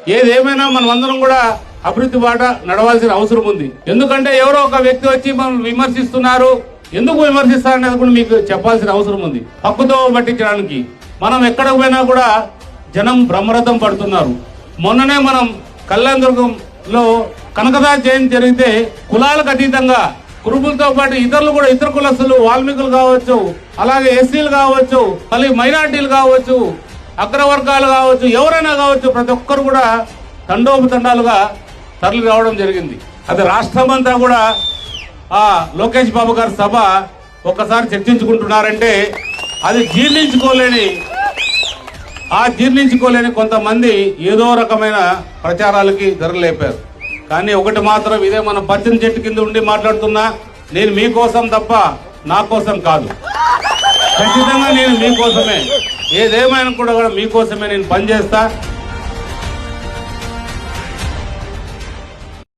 ఏదేమైనా మనం అందరం కూడా అభివృద్ధి బాట నడవాల్సిన అవసరం ఉంది. ఎందుకంటే ఎవరో ఒక వ్యక్తి వచ్చి మనం విమర్శిస్తున్నారు. ఎందుకు విమర్శిస్తారనేది కూడా మీకు చెప్పాల్సిన అవసరం ఉంది. హక్కుతో పట్టించడానికి. మనం ఎక్కడికి పోయినా కూడా జనం బ్రహ్మరథం పడుతున్నారు. మొన్ననే మనం కళ్యాణదుర్గంలో కనకదాస్ జయంతి జరిగితే కులాలకు అతీతంగా కురుపులతో పాటు ఇతరులు కూడా ఇతర కులస్తులు వాల్మీకులు కావచ్చు అలాగే ఎస్సీలు కావచ్చు మళ్ళీ మైనార్టీలు కావచ్చు అగ్రవర్గాలు కావచ్చు ఎవరైనా కావచ్చు ప్రతి ఒక్కరు కూడా తండోపతండాలుగా తరలి రావడం జరిగింది. అది రాష్ట్రమంతా కూడా ఆ లోకేష్ బాబు గారి సభ ఒక్కసారి చర్చించుకుంటున్నారంటే అది జీర్ణించుకోలేని ఆ జీర్ణించుకోలేని కొంతమంది ఏదో రకమైన ప్రచారాలకి ధరలేపారు కానీ ఒకటి మాత్రం ఇదే మన పచ్చని చెట్టు కింద ఉండి మాట్లాడుతున్నా నేను మీకోసం తప్ప నా కోసం కాదు. ఖచ్చితంగా నేను మీకోసమే. ఏదేమైనా కూడా కూడా మీకోసమే నేను పనిచేస్తా.